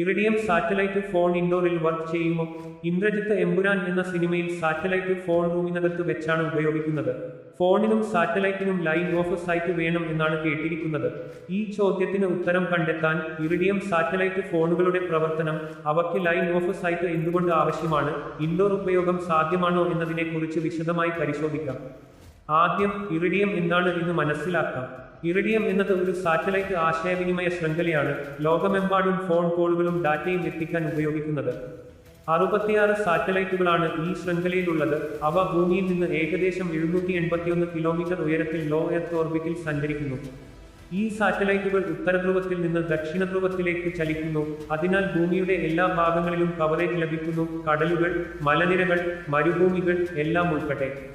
Iridium satellite phone ഇൻഡോറിൽ work ചെയ്യുമോ ഇന്ദ്രജിത്ത് എമ്പുരാൻ എന്ന സിനിമയിൽ സാറ്റലൈറ്റ് ഫോൺ റൂമിനകത്ത് വെച്ചാണ് ഉപയോഗിക്കുന്നത്. ഫോണിനും സാറ്റലൈറ്റിനും ലൈൻ ഓഫ് സൈറ്റ് വേണം എന്നാണ് കേട്ടിരിക്കുന്നത്. ഈ ചോദ്യത്തിന് ഉത്തരം കണ്ടെത്താൻ ഇറിഡിയം സാറ്റലൈറ്റ് ഫോണുകളുടെ പ്രവർത്തനം അവയ്ക്ക് ലൈൻ ഓഫ് സൈറ്റ് എന്തുകൊണ്ട് ആവശ്യമാണ് ഇൻഡോർ ഉപയോഗം സാധ്യമാണോ എന്നതിനെക്കുറിച്ച് വിശദമായി പരിശോധിക്കാം. ആദ്യം ഇറിഡിയം എന്താണ് എന്ന് മനസ്സിലാക്കാം. ഇറിഡിയം എന്നത് ഒരു സാറ്റലൈറ്റ് ആശയവിനിമയ ശൃംഖലയാണ് ലോകമെമ്പാടും ഫോൺ കോളുകളും ഡാറ്റയും എത്തിക്കാൻ ഉപയോഗിക്കുന്നത്. അറുപത്തിയാറ് സാറ്റലൈറ്റുകളാണ് ഈ ശൃംഖലയിലുള്ളത്. അവ ഭൂമിയിൽ നിന്ന് ഏകദേശം എഴുന്നൂറ്റി എൺപത്തിയൊന്ന് കിലോമീറ്റർ ഉയരത്തിൽ ലോ എർത്ത് ഓർബിറ്റിൽ സഞ്ചരിക്കുന്നു. ഈ സാറ്റലൈറ്റുകൾ ഉത്തരധ്രുവത്തിൽ നിന്ന് ദക്ഷിണ ധ്രുവത്തിലേക്ക് ചലിക്കുന്നു. അതിനാൽ ഭൂമിയുടെ എല്ലാ ഭാഗങ്ങളിലും കവറേജ് ലഭിക്കുന്നു. കടലുകൾ മലനിരകൾ മരുഭൂമികൾ എല്ലാം ഉൾപ്പെടെ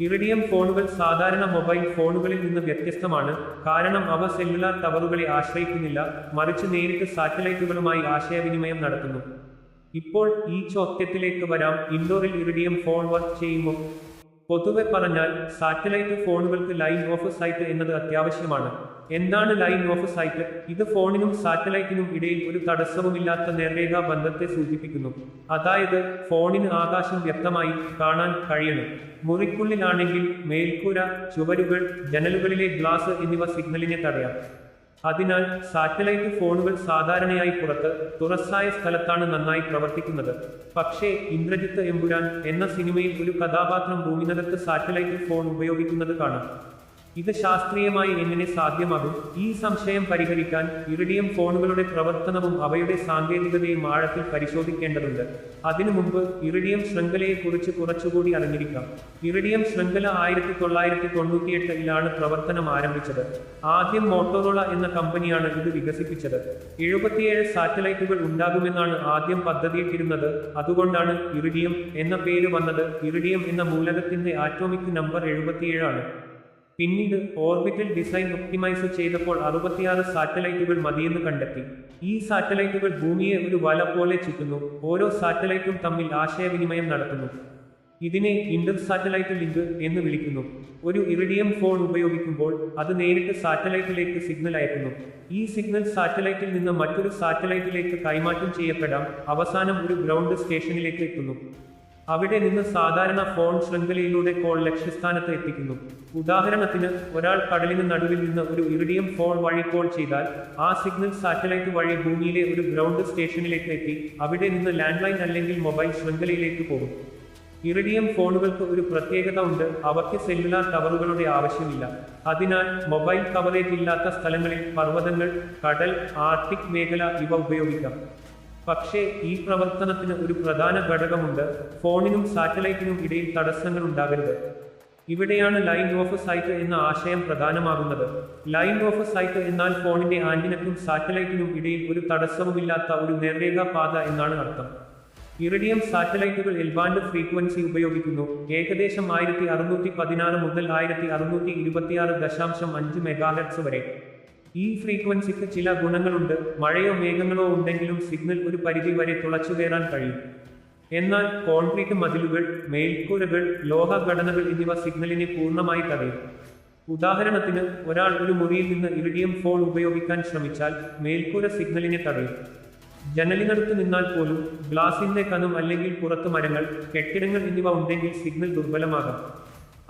ഇറിഡിയം ഫോണുകൾ സാധാരണ മൊബൈൽ ഫോണുകളിൽ നിന്ന് വ്യത്യസ്തമാണ്. കാരണം അവ സെല്ലുലാർ ടവറുകളെ ആശ്രയിക്കുന്നില്ല. മറിച്ച് നേരിട്ട് സാറ്റലൈറ്റുകളുമായി ആശയവിനിമയം നടത്തുന്നു. ഇപ്പോൾ ഈ ചോദ്യത്തിലേക്ക് വരാം. ഇൻഡോറിൽ ഇറിഡിയം ഫോൺ വർക്ക് ചെയ്യുമോ പൊതുവെ പറഞ്ഞാൽ സാറ്റലൈറ്റ് ഫോണുകൾക്ക് ലൈൻ ഓഫ് സൈറ്റ് എന്നത് അത്യാവശ്യമാണ്. എന്താണ് ലൈൻ ഓഫ് സൈറ്റ്? ഇത് ഫോണിനും സാറ്റലൈറ്റിനും ഇടയിൽ ഒരു തടസ്സവുമില്ലാത്ത നേർരേഖാ ബന്ധത്തെ സൂചിപ്പിക്കുന്നു. അതായത് ഫോണിന് ആകാശം വ്യക്തമായി കാണാൻ കഴിയണം. മുറിക്കുള്ളിലാണെങ്കിൽ മേൽക്കൂര ചുവരുകൾ ജനലുകളിലെ ഗ്ലാസ് എന്നിവ സിഗ്നലിനെ തടയാം. അതിനാൽ സാറ്റലൈറ്റ് ഫോണുകൾ സാധാരണയായി പുറത്ത് തുറസ്സായ സ്ഥലത്താണ് നന്നായി പ്രവർത്തിക്കുന്നത്. പക്ഷേ ഇന്ദ്രജിത്ത് എമ്പുരാൻ എന്ന സിനിമയിൽ ഒരു കഥാപാത്രം ഭൂമിനകത്ത് സാറ്റലൈറ്റ് ഫോൺ ഉപയോഗിക്കുന്നത് കാണാം. ഇത് ശാസ്ത്രീയമായി എങ്ങനെ സാധ്യമാകും? ഈ സംശയം പരിഹരിക്കാൻ ഇറിഡിയം ഫോണുകളുടെ പ്രവർത്തനവും അവയുടെ സാങ്കേതികതയും ആഴത്തിൽ പരിശോധിക്കേണ്ടതുണ്ട്. അതിനു മുമ്പ് ഇറിഡിയം ശൃംഖലയെക്കുറിച്ച് കുറച്ചുകൂടി അറിഞ്ഞിരിക്കാം. ഇറിഡിയം ശൃംഖല ആയിരത്തി തൊള്ളായിരത്തി തൊണ്ണൂറ്റിയെട്ടിലാണ് പ്രവർത്തനം ആരംഭിച്ചത്. ആദ്യം മോട്ടോറോള എന്ന കമ്പനിയാണ് ഇത് വികസിപ്പിച്ചത്. എഴുപത്തിയേഴ് സാറ്റലൈറ്റുകൾ ഉണ്ടാകുമെന്നാണ് ആദ്യം പദ്ധതിയിട്ടിരുന്നത്. അതുകൊണ്ടാണ് ഇറിഡിയം എന്ന പേര് വന്നത്. ഇറിഡിയം എന്ന മൂലകത്തിന്റെ ആറ്റോമിക് നമ്പർ എഴുപത്തിയേഴാണ്. പിന്നീട് ഓർബിറ്റൽ ഡിസൈൻ ഒപ്റ്റിമൈസ് ചെയ്തപ്പോൾ അറുപത്തിയാറ് സാറ്റലൈറ്റുകൾ മതിയെന്ന് കണ്ടെത്തി. ഈ സാറ്റലൈറ്റുകൾ ഭൂമിയെ ഒരു വല പോലെ ചുറ്റുന്നു. ഓരോ സാറ്റലൈറ്റും തമ്മിൽ ആശയവിനിമയം നടത്തുന്നു. ഇതിനെ ഇന്റർ സാറ്റലൈറ്റ് ലിങ്ക് എന്ന് വിളിക്കുന്നു. ഒരു ഇറിഡിയം ഫോൺ ഉപയോഗിക്കുമ്പോൾ അത് നേരിട്ട് സാറ്റലൈറ്റിലേക്ക് സിഗ്നൽ അയക്കുന്നു. ഈ സിഗ്നൽ സാറ്റലൈറ്റിൽ നിന്ന് മറ്റൊരു സാറ്റലൈറ്റിലേക്ക് കൈമാറ്റം ചെയ്യപ്പെടാം. അവസാനം ഒരു ഗ്രൗണ്ട് സ്റ്റേഷനിലേക്ക് എത്തുന്നു. അവിടെ നിന്ന് സാധാരണ ഫോൺ ശൃംഖലയിലൂടെ കോൾ ലക്ഷ്യസ്ഥാനത്ത് എത്തിക്കുന്നു. ഉദാഹരണത്തിന് ഒരാൾ കടലിന് നടുവിൽ നിന്ന് ഒരു ഇറിഡിയം ഫോൺ വഴി കോൾ ചെയ്താൽ ആ സിഗ്നൽ സാറ്റലൈറ്റ് വഴി ഭൂമിയിലെ ഒരു ഗ്രൗണ്ട് സ്റ്റേഷനിലേക്ക് എത്തി അവിടെ നിന്ന് ലാൻഡ് ലൈൻ അല്ലെങ്കിൽ മൊബൈൽ ശൃംഖലയിലേക്ക് പോകും. ഇറിഡിയം ഫോണുകൾക്ക് ഒരു പ്രത്യേകത ഉണ്ട് അവയ്ക്ക് സെല്ലുലാർ ടവറുകളുടെ ആവശ്യമില്ല. അതിനാൽ മൊബൈൽ കവറേജ് ഇല്ലാത്ത സ്ഥലങ്ങളിൽ പർവതങ്ങൾ കടൽ ആർട്ടിക് മേഖല ഇവ ഉപയോഗിക്കാം. പക്ഷേ ഈ പ്രവർത്തനത്തിന് ഒരു പ്രധാന ഘടകമുണ്ട്. ഫോണിനും സാറ്റലൈറ്റിനും ഇടയിൽ തടസ്സങ്ങൾ ഉണ്ടാകരുത്. ഇവിടെയാണ് ലൈൻ ഓഫ് സൈറ്റ് എന്ന ആശയം പ്രധാനമാകുന്നത്. ലൈൻ ഓഫ് സൈറ്റ് എന്നാൽ ഫോണിന്റെ ആന്റിനക്കും സാറ്റലൈറ്റിനും ഇടയിൽ ഒരു തടസ്സവുമില്ലാത്ത ഒരു നേർരേഖാ പാത എന്നാണ് അർത്ഥം. ഇറിഡിയം സാറ്റലൈറ്റുകൾ എൽബാൻഡ് ഫ്രീക്വൻസി ഉപയോഗിക്കുന്നു. ഏകദേശം ആയിരത്തി അറുന്നൂറ്റി പതിനാറ് മുതൽ ആയിരത്തി അറുന്നൂറ്റി ഇരുപത്തിയാറ് ദശാംശം അഞ്ച് വരെ. ഈ ഫ്രീക്വൻസിക്ക് ചില ഗുണങ്ങളുണ്ട്. മഴയോ മേഘങ്ങളോ ഉണ്ടെങ്കിലും സിഗ്നൽ ഒരു പരിധി വരെ തുളച്ചു കയറാൻ കഴിയും. എന്നാൽ കോൺക്രീറ്റ് മതിലുകൾ മേൽക്കൂരകൾ ലോഹ ഘടനകൾ എന്നിവ സിഗ്നലിനെ പൂർണമായി തടയും. ഉദാഹരണത്തിന് ഒരാൾ ഒരു മുറിയിൽ നിന്ന് ഇറിഡിയം ഫോൺ ഉപയോഗിക്കാൻ ശ്രമിച്ചാൽ മേൽക്കൂര സിഗ്നലിനെ തടയും. ജനലിനടുത്ത് നിന്നാൽ പോലും ഗ്ലാസിന്റെ കനം അല്ലെങ്കിൽ പുറത്ത് മരങ്ങൾ കെട്ടിടങ്ങൾ എന്നിവ ഉണ്ടെങ്കിൽ സിഗ്നൽ ദുർബലമാകാം.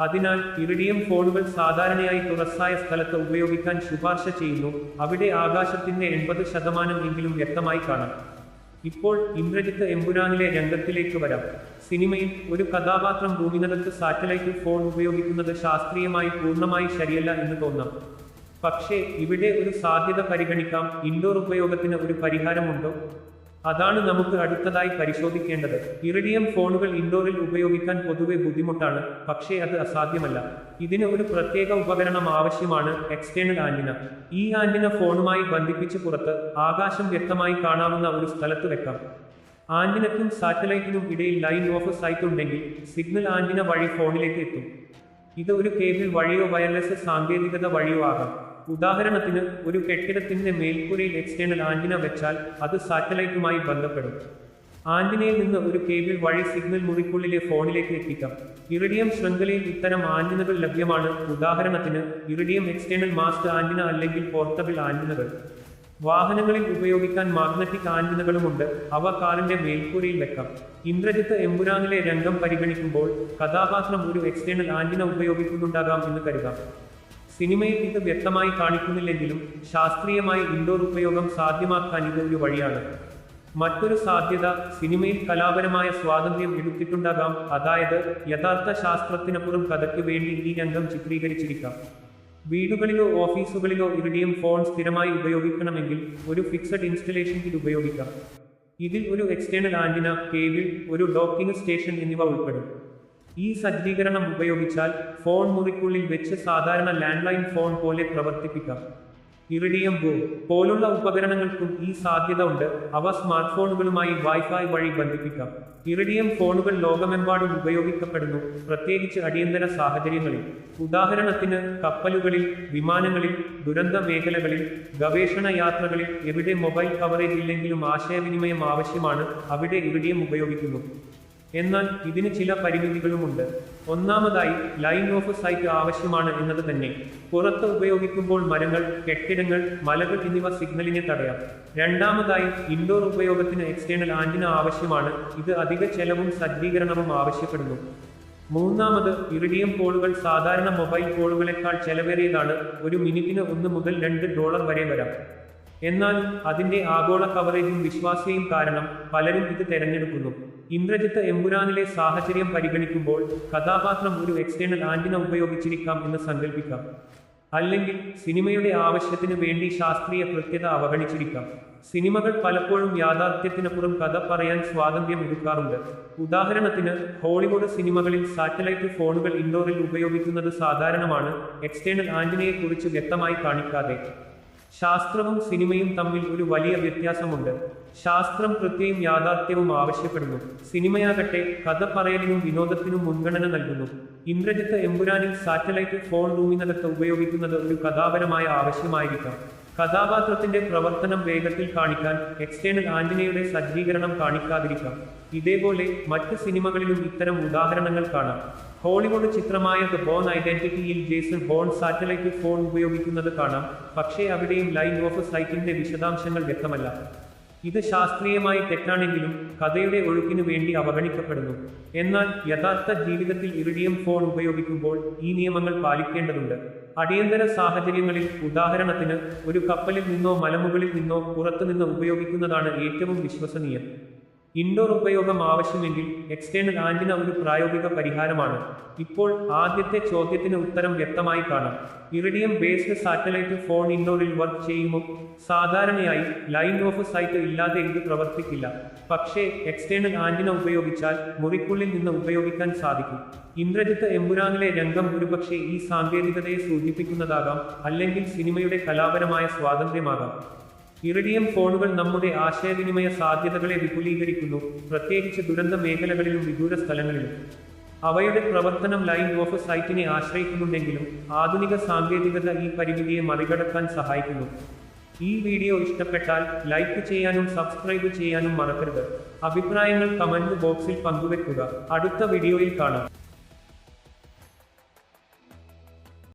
അതിനാൽ ഇറിഡിയം ഫോണുകൾ സാധാരണയായി തുറസ്സായ സ്ഥലത്ത് ഉപയോഗിക്കാൻ ശുപാർശ ചെയ്യുന്നു. അവിടെ ആകാശത്തിന്റെ എൺപത് ശതമാനം എങ്കിലും വ്യക്തമായി കാണാം. ഇപ്പോൾ ഇന്ദ്രജിത്ത് എമ്പുരാനിലെ രംഗത്തിലേക്ക് വരാം. സിനിമയിൽ ഒരു കഥാപാത്രം ഭൂമിനകത്ത് സാറ്റലൈറ്റ് ഫോൺ ഉപയോഗിക്കുന്നത് ശാസ്ത്രീയമായി പൂർണമായി ശരിയല്ല എന്ന് തോന്നാം. പക്ഷേ ഇവിടെ ഒരു സാധ്യത പരിഗണിക്കാം. ഇൻഡോർ ഉപയോഗത്തിന് ഒരു പരിഹാരമുണ്ടോ? അതാണ് നമുക്ക് അടുത്തതായി പരിശോധിക്കേണ്ടത്. ഇറിഡിയം ഫോണുകൾ ഇൻഡോറിൽ ഉപയോഗിക്കാൻ പൊതുവെ ബുദ്ധിമുട്ടാണ്. പക്ഷേ അത് അസാധ്യമല്ല. ഇതിന് ഒരു പ്രത്യേക ഉപകരണം ആവശ്യമാണ് എക്സ്റ്റേണൽ ആന്റിന. ഈ ആന്റിന ഫോണുമായി ബന്ധിപ്പിച്ച് പുറത്ത് ആകാശം വ്യക്തമായി കാണാവുന്ന ഒരു സ്ഥലത്ത് വെക്കാം. ആന്റിനക്കും സാറ്റലൈറ്റിനും ഇടയിൽ ലൈൻ ഓഫ് സൈറ്റ് ഉണ്ടെങ്കിൽ സിഗ്നൽ ആന്റിന വഴി ഫോണിലേക്ക് എത്തും. ഇത് ഒരു കേബിൾ വഴിയോ വയർലെസ് സാങ്കേതികത വഴിയോ ആകാം. ഉദാഹരണത്തിന് ഒരു കെട്ടിടത്തിന്റെ മേൽക്കൂരയിൽ എക്സ്റ്റേണൽ ആന്റിന വെച്ചാൽ അത് സാറ്റലൈറ്റുമായി ബന്ധപ്പെടും. ആന്റിനയിൽ നിന്ന് ഒരു കേബിൾ വഴി സിഗ്നൽ മുറിക്കുള്ളിലെ ഫോണിലേക്ക് എത്തിക്കാം. ഇറിഡിയം ശൃംഖലയിൽ ഇത്തരം ആന്റിനകൾ ലഭ്യമാണ്. ഉദാഹരണത്തിന് ഇറിഡിയം എക്സ്റ്റേണൽ മാസ്റ്റ് ആന്റിന അല്ലെങ്കിൽ പോർട്ടബിൾ ആന്റിനകൾ വാഹനങ്ങളിൽ ഉപയോഗിക്കാൻ മാഗ്നറ്റിക് ആന്റിനകളുമുണ്ട് അവ കാറിന്റെ മേൽക്കൂരയിൽ വെക്കാം. ഇന്ദ്രജിത്ത് എമ്പുരാനിലെ രംഗം പരിഗണിക്കുമ്പോൾ കഥാപാത്രം ഒരു എക്സ്റ്റേണൽ ആന്റിന ഉപയോഗിക്കുന്നുണ്ടാകാം എന്ന് കരുതാം. സിനിമയിൽ ഇത് വ്യക്തമായി കാണിക്കുന്നില്ലെങ്കിലും ശാസ്ത്രീയമായി ഇൻഡോർ ഉപയോഗം സാധ്യമാക്കാൻ ഇത് ഒരു വഴിയാണ്. മറ്റൊരു സാധ്യത സിനിമയിൽ കലാപരമായ സ്വാതന്ത്ര്യം എടുത്തിട്ടുണ്ടാകാം. അതായത് യഥാർത്ഥ ശാസ്ത്രത്തിനപ്പുറം കഥയ്ക്ക് വേണ്ടി ഈ രംഗം ചിത്രീകരിച്ചിരിക്കാം. വീടുകളിലോ ഓഫീസുകളിലോ ഇറിഡിയം ഫോൺ സ്ഥിരമായി ഉപയോഗിക്കണമെങ്കിൽ ഒരു ഫിക്സഡ് ഇൻസ്റ്റലേഷൻ ഇത് ഉപയോഗിക്കാം. ഇതിൽ ഒരു എക്സ്റ്റേണൽ ആന്റിന കേബിൾ ഒരു ഡോക്കിംഗ് സ്റ്റേഷൻ എന്നിവ ഉൾപ്പെടും. ഈ സജ്ജീകരണം ഉപയോഗിച്ചാൽ ഫോൺ മുറിക്കുള്ളിൽ വെച്ച് സാധാരണ ലാൻഡ് ലൈൻ ഫോൺ പോലെ പ്രവർത്തിപ്പിക്കാം. Iridium Go. പോലുള്ള ഉപകരണങ്ങൾക്കും ഈ സാധ്യത ഉണ്ട്. അവ സ്മാർട്ട് ഫോണുകളുമായി വൈഫൈ വഴി ബന്ധിപ്പിക്കാം. ഇറിഡിയം ഫോണുകൾ ലോകമെമ്പാടും ഉപയോഗിക്കപ്പെടുന്നു പ്രത്യേകിച്ച് അടിയന്തര സാഹചര്യങ്ങളിൽ. ഉദാഹരണത്തിന് കപ്പലുകളിൽ വിമാനങ്ങളിൽ ദുരന്ത മേഖലകളിൽ ഗവേഷണ യാത്രകളിൽ എവിടെ മൊബൈൽ കവറേജ് ഇല്ലെങ്കിലും ആശയവിനിമയം ആവശ്യമാണ് അവിടെ ഇറിഡിയം ഉപയോഗിക്കുന്നു. എന്നാൽ ഇതിന് ചില പരിമിതികളുമുണ്ട്. ഒന്നാമതായി ലൈൻ ഓഫ് സൈറ്റ് ആവശ്യമാണ് എന്നത് തന്നെ. പുറത്ത് ഉപയോഗിക്കുമ്പോൾ മരങ്ങൾ കെട്ടിടങ്ങൾ മലകൾ എന്നിവ സിഗ്നലിനെ തടയാം. രണ്ടാമതായി ഇൻഡോർ ഉപയോഗത്തിന് എക്സ്റ്റേണൽ ആന്റിന ആവശ്യമാണ്. ഇത് അധിക ചെലവും സജ്ജീകരണവും ആവശ്യപ്പെടുന്നു. മൂന്നാമത് ഇറിഡിയം കോളുകൾ സാധാരണ മൊബൈൽ കോളുകളെക്കാൾ ചെലവേറിയതാണ്. ഒരു മിനിറ്റിന് ഒന്ന് മുതൽ രണ്ട് ഡോളർ വരെ വരാം. എന്നാൽ അതിന്റെ ആഗോള കവറേജും വിശ്വാസ്യയും കാരണം പലരും ഇത് തെരഞ്ഞെടുക്കുന്നു. ഇന്ദ്രജിത്ത് എമ്പുരാനിലെ സാഹചര്യം പരിഗണിക്കുമ്പോൾ കഥാപാത്രം ഒരു എക്സ്റ്റേണൽ ആന്റിന ഉപയോഗിച്ചിരിക്കാം എന്ന് സങ്കല്പിക്കാം അല്ലെങ്കിൽ സിനിമയുടെ ആവശ്യത്തിന് വേണ്ടി ശാസ്ത്രീയ കൃത്യത അവഗണിച്ചിരിക്കാം. സിനിമകൾ പലപ്പോഴും യാഥാർത്ഥ്യത്തിനപ്പുറം കഥ പറയാൻ സ്വാതന്ത്ര്യം എടുക്കാറുണ്ട് ഉദാഹരണത്തിന് ഹോളിവുഡ് സിനിമകളിൽ സാറ്റലൈറ്റ് ഫോണുകൾ ഇൻഡോറിൽ ഉപയോഗിക്കുന്നത് സാധാരണമാണ്. എക്സ്റ്റേണൽ ആന്റിനയെക്കുറിച്ച് വ്യക്തമായി കാണിക്കാതെ. ശാസ്ത്രവും സിനിമയും തമ്മിൽ ഒരു വലിയ വ്യത്യാസമുണ്ട്. ശാസ്ത്രം കൃത്യയും യാഥാർത്ഥ്യവും ആവശ്യപ്പെടുന്നു. സിനിമയാകട്ടെ കഥ പറയലിനും വിനോദത്തിനും മുൻഗണന നൽകുന്നു. ഇന്ദ്രജിത്ത് എമ്പുരാനിൽ സാറ്റലൈറ്റ് ഫോൺ റൂമിനകത്ത് ഉപയോഗിക്കുന്നത് ഒരു കഥാപരമായ ആവശ്യമായിരിക്കാം. കഥാപാത്രത്തിന്റെ പ്രവർത്തനം വേഗത്തിൽ കാണിക്കാൻ എക്സ്റ്റേണൽ ആന്റിനയുടെ സജ്ജീകരണം കാണിക്കാതിരിക്കാം. ഇതേപോലെ മറ്റ് സിനിമകളിലും ഇത്തരം ഉദാഹരണങ്ങൾ കാണാം. ഹോളിവുഡ് ചിത്രമായ ദ ബോൺ ഐഡന്റിറ്റിയിൽ ജേസൺ ബോൺ സാറ്റലൈറ്റ് ഫോൺ ഉപയോഗിക്കുന്നത് കാണാം. പക്ഷേ അവിടെയും ലൈൻ ഓഫ് സൈറ്റിന്റെ വിശദാംശങ്ങൾ വ്യക്തമല്ല. ഇത് ശാസ്ത്രീയമായി തെറ്റാണെങ്കിലും കഥയുടെ ഒഴുക്കിനു വേണ്ടി അവഗണിക്കപ്പെടുന്നു. എന്നാൽ യഥാർത്ഥ ജീവിതത്തിൽ ഇറിഡിയം ഫോൺ ഉപയോഗിക്കുമ്പോൾ ഈ നിയമങ്ങൾ പാലിക്കേണ്ടതുണ്ട്. അടിയന്തര സാഹചര്യങ്ങളിൽ ഉദാഹരണത്തിന് ഒരു കപ്പലിൽ നിന്നോ മലമുകളിൽ നിന്നോ പുറത്തുനിന്ന് ഉപയോഗിക്കുന്നതാണ് ഏറ്റവും വിശ്വസനീയം. ഇൻഡോർ ഉപയോഗം ആവശ്യമെങ്കിൽ എക്സ്റ്റേണൽ ആന്റിന ഒരു പ്രായോഗിക പരിഹാരമാണ്. ഇപ്പോൾ ആദ്യത്തെ ചോദ്യത്തിന് ഉത്തരം വ്യക്തമായി കാണാം. ഇറിഡിയം ബേസ്ഡ് സാറ്റലൈറ്റ് ഫോൺ ഇൻഡോറിൽ വർക്ക് ചെയ്യുമോ? സാധാരണയായി ലൈൻ ഓഫ് സൈറ്റ് ഇല്ലാതെ ഇത് പ്രവർത്തിക്കില്ല. പക്ഷേ എക്സ്റ്റേണൽ ആന്റിന ഉപയോഗിച്ചാൽ മുറിക്കുള്ളിൽ നിന്ന് ഉപയോഗിക്കാൻ സാധിക്കും. ഇന്ദ്രജിത്ത് എമ്പുരാനിലെ രംഗം ഒരുപക്ഷെ ഈ സാങ്കേതികതയെ സൂചിപ്പിക്കുന്നതാകാം അല്ലെങ്കിൽ സിനിമയുടെ കലാപരമായ സ്വാതന്ത്ര്യമാകാം. ഇറിഡിയം ഫോണുകൾ നമ്മുടെ ആശയവിനിമയ സാധ്യതകളെ വിപുലീകരിക്കുന്നു. പ്രത്യേകിച്ച് ദുരന്ത മേഖലകളിലും വിദൂര സ്ഥലങ്ങളിലും. അവയുടെ പ്രവർത്തനം ലൈൻ ഓഫ് സൈറ്റിനെ ആശ്രയിക്കുന്നുണ്ടെങ്കിലും ആധുനിക സാങ്കേതികത ഈ പരിമിതിയെ മറികടക്കാൻ സഹായിക്കുന്നു. ഈ വീഡിയോ ഇഷ്ടപ്പെട്ടാൽ ലൈക്ക് ചെയ്യാനും സബ്സ്ക്രൈബ് ചെയ്യാനും മറക്കരുത്. അഭിപ്രായങ്ങൾ കമന്റ് ബോക്സിൽ പങ്കുവെക്കുക. അടുത്ത വീഡിയോയിൽ കാണാം.